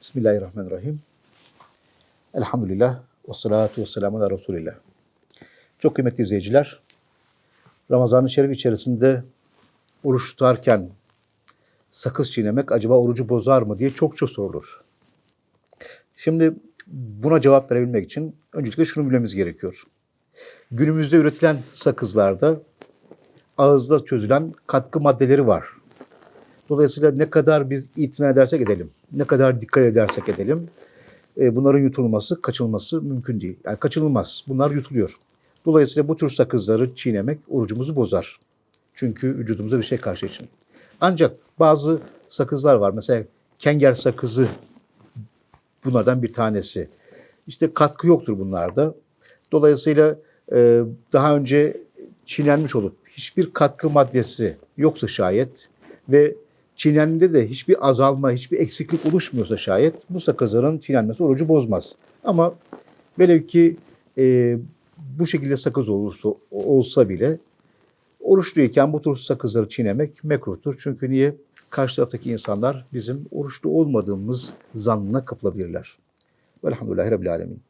Bismillahirrahmanirrahim. Elhamdülillah. Ve salatu ve selamu ala Resulillah. Çok kıymetli izleyiciler, Ramazan-ı Şerif içerisinde oruç tutarken sakız çiğnemek acaba orucu bozar mı diye çokça sorulur. Şimdi buna cevap verebilmek için öncelikle şunu bilmemiz gerekiyor. Günümüzde üretilen sakızlarda ağızda çözülen katkı maddeleri var. Dolayısıyla ne kadar biz itina edersek edelim, ne kadar dikkat edersek edelim, e, bunların yutulması, kaçınılması mümkün değil. Yani kaçınılmaz. Bunlar yutuluyor. Dolayısıyla bu tür sakızları çiğnemek orucumuzu bozar. Çünkü vücudumuza bir şey karşı için. Ancak bazı sakızlar var. Mesela kenger sakızı bunlardan bir tanesi. İşte katkı yoktur bunlarda. Dolayısıyla e, daha önce çiğnenmiş olup hiçbir katkı maddesi yoksa şayet ve çiğnendiğinde de hiçbir azalma, hiçbir eksiklik oluşmuyorsa şayet bu sakızların çiğnenmesi orucu bozmaz. Ama velev ki e, bu şekilde sakız olursa, olsa bile oruçluyken bu tür sakızları çiğnemek mekruhtur. Çünkü niye? Karşı taraftaki insanlar bizim oruçlu olmadığımız zannına kapılabilirler. Velhamdülillahi Rabbil Alemin.